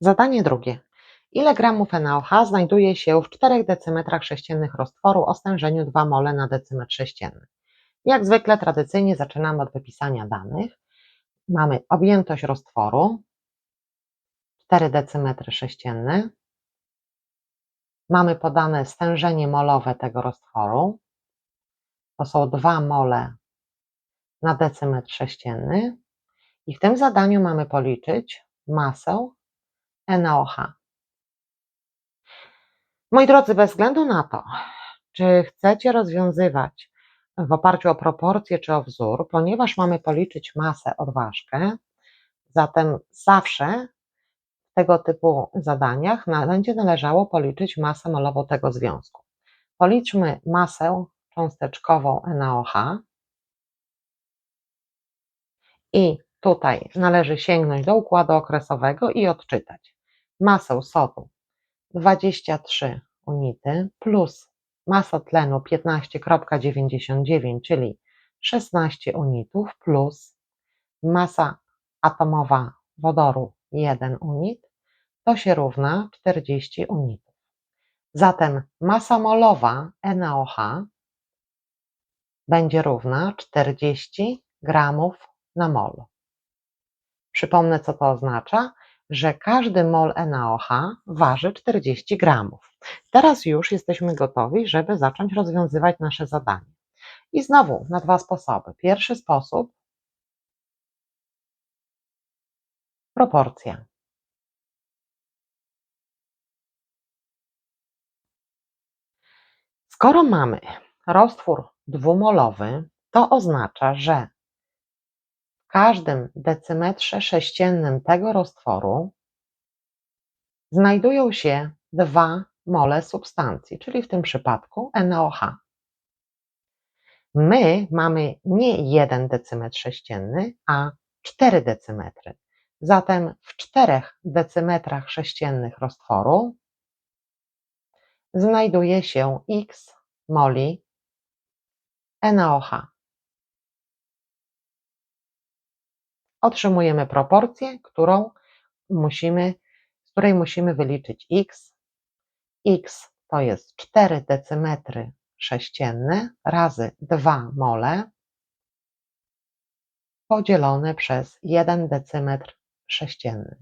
Zadanie drugie. Ile gramów NaOH znajduje się w 4 decymetrach sześciennych roztworu o stężeniu 2 mole na decymetr sześcienny? Jak zwykle tradycyjnie zaczynamy od wypisania danych. Mamy objętość roztworu 4 decymetry sześcienne. Mamy podane stężenie molowe tego roztworu. To są 2 mole na decymetr sześcienny. I w tym zadaniu mamy policzyć masę NaOH. Moi drodzy, bez względu na to, czy chcecie rozwiązywać w oparciu o proporcje czy o wzór, ponieważ mamy policzyć masę odważkę, zatem zawsze w tego typu zadaniach będzie należało policzyć masę molową tego związku. Policzmy masę cząsteczkową NaOH i tutaj należy sięgnąć do układu okresowego i odczytać masę sodu 23 unity plus masa tlenu 15,99, czyli 16 unitów plus masa atomowa wodoru 1 unit, to się równa 40 unitów. Zatem masa molowa NaOH będzie równa 40 gramów na mol. Przypomnę, co to oznacza że każdy mol NaOH waży 40 gramów. Teraz już jesteśmy gotowi, żeby zacząć rozwiązywać nasze zadanie. I znowu na dwa sposoby. Pierwszy sposób proporcja. Skoro mamy roztwór dwumolowy, to oznacza, że każdym decymetrze sześciennym tego roztworu znajdują się dwa mole substancji, czyli w tym przypadku NaOH. My mamy nie 1 decymetr sześcienny, a 4 decymetry. Zatem w 4 decymetrach sześciennych roztworu znajduje się x moli NaOH. Otrzymujemy proporcję, którą musimy, z której musimy wyliczyć x. x to jest 4 decymetry sześcienne razy 2 mole podzielone przez 1 decymetr sześcienny.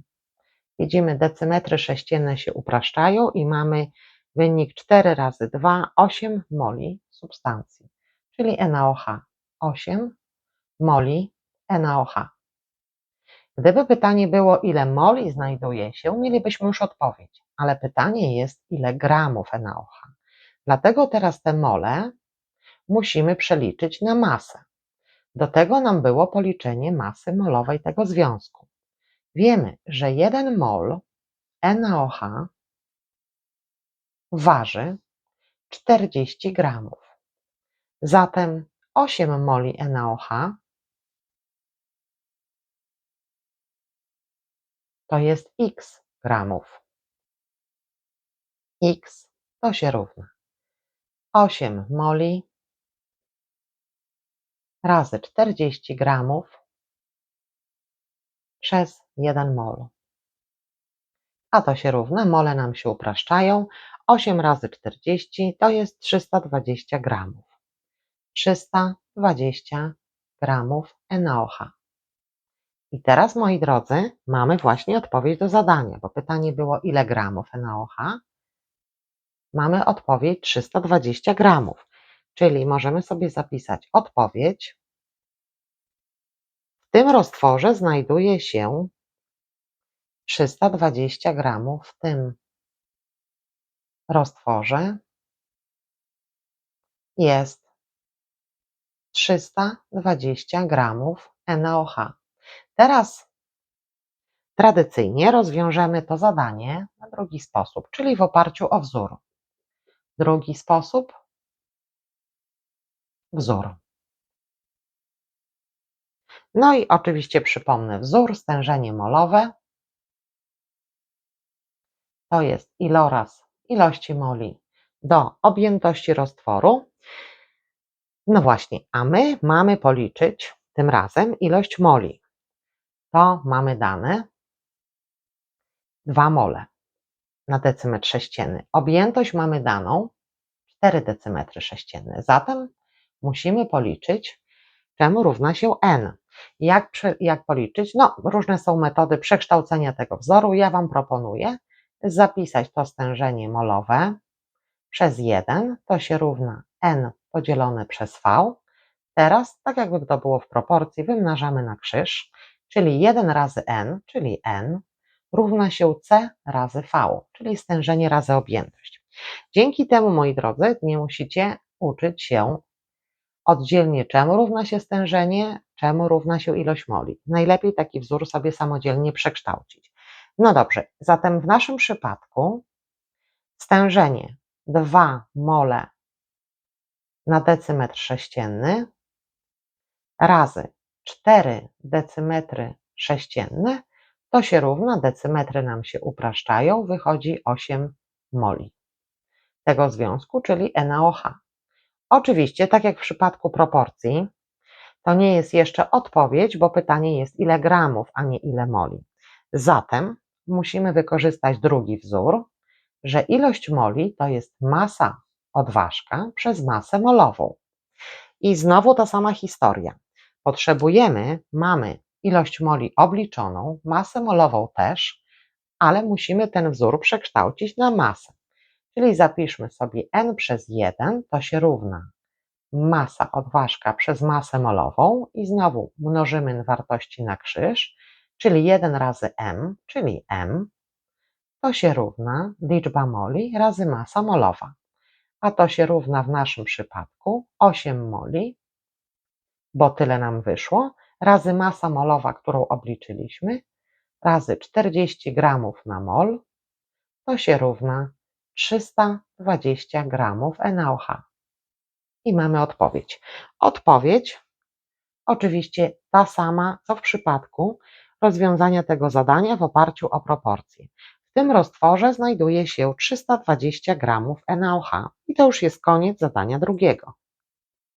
Widzimy, decymetry sześcienne się upraszczają i mamy wynik 4 razy 2, 8 moli substancji, czyli NaOH. 8 moli NaOH. Gdyby pytanie było, ile moli znajduje się, mielibyśmy już odpowiedź, ale pytanie jest, ile gramów NaOH. Dlatego teraz te mole musimy przeliczyć na masę. Do tego nam było policzenie masy molowej tego związku. Wiemy, że 1 mol NaOH waży 40 gramów. Zatem 8 moli NaOH to jest x gramów. x to się równa 8 moli razy 40 gramów przez 1 mol. A to się równa, mole nam się upraszczają. 8 razy 40 to jest 320 gramów. 320 gramów NaOH. I teraz, moi drodzy, mamy właśnie odpowiedź do zadania, bo pytanie było, ile gramów NaOH? Mamy odpowiedź 320 gramów, czyli możemy sobie zapisać odpowiedź. W tym roztworze znajduje się 320 gramów w tym roztworze jest 320 gramów NaOH. Teraz tradycyjnie rozwiążemy to zadanie na drugi sposób, czyli w oparciu o wzór. Drugi sposób wzór. No i oczywiście przypomnę wzór, stężenie molowe. To jest iloraz ilości moli do objętości roztworu. No właśnie, a my mamy policzyć tym razem ilość moli to mamy dane 2 mole na decymetr sześcienny. Objętość mamy daną 4 decymetry sześcienne. Zatem musimy policzyć, czemu równa się n. Jak, jak policzyć? No, różne są metody przekształcenia tego wzoru. Ja Wam proponuję zapisać to stężenie molowe przez 1, to się równa n podzielone przez v. Teraz, tak jakby to było w proporcji, wymnażamy na krzyż, czyli 1 razy n, czyli n, równa się c razy v, czyli stężenie razy objętość. Dzięki temu, moi drodzy, nie musicie uczyć się oddzielnie, czemu równa się stężenie, czemu równa się ilość moli. Najlepiej taki wzór sobie samodzielnie przekształcić. No dobrze, zatem w naszym przypadku stężenie 2 mole na decymetr sześcienny razy 4 decymetry sześcienne to się równa, decymetry nam się upraszczają, wychodzi 8 moli tego związku, czyli NaOH. Oczywiście, tak jak w przypadku proporcji, to nie jest jeszcze odpowiedź, bo pytanie jest ile gramów, a nie ile moli. Zatem musimy wykorzystać drugi wzór, że ilość moli to jest masa odważka przez masę molową. I znowu ta sama historia. Potrzebujemy, mamy ilość moli obliczoną, masę molową też, ale musimy ten wzór przekształcić na masę. Czyli zapiszmy sobie n przez 1 to się równa masa odważka przez masę molową i znowu mnożymy wartości na krzyż, czyli 1 razy m, czyli m, to się równa liczba moli razy masa molowa. A to się równa w naszym przypadku 8 moli, bo tyle nam wyszło, razy masa molowa, którą obliczyliśmy, razy 40 gramów na mol, to się równa 320 gramów NaOH. I mamy odpowiedź. Odpowiedź oczywiście ta sama, co w przypadku rozwiązania tego zadania w oparciu o proporcje. W tym roztworze znajduje się 320 gramów NaOH i to już jest koniec zadania drugiego.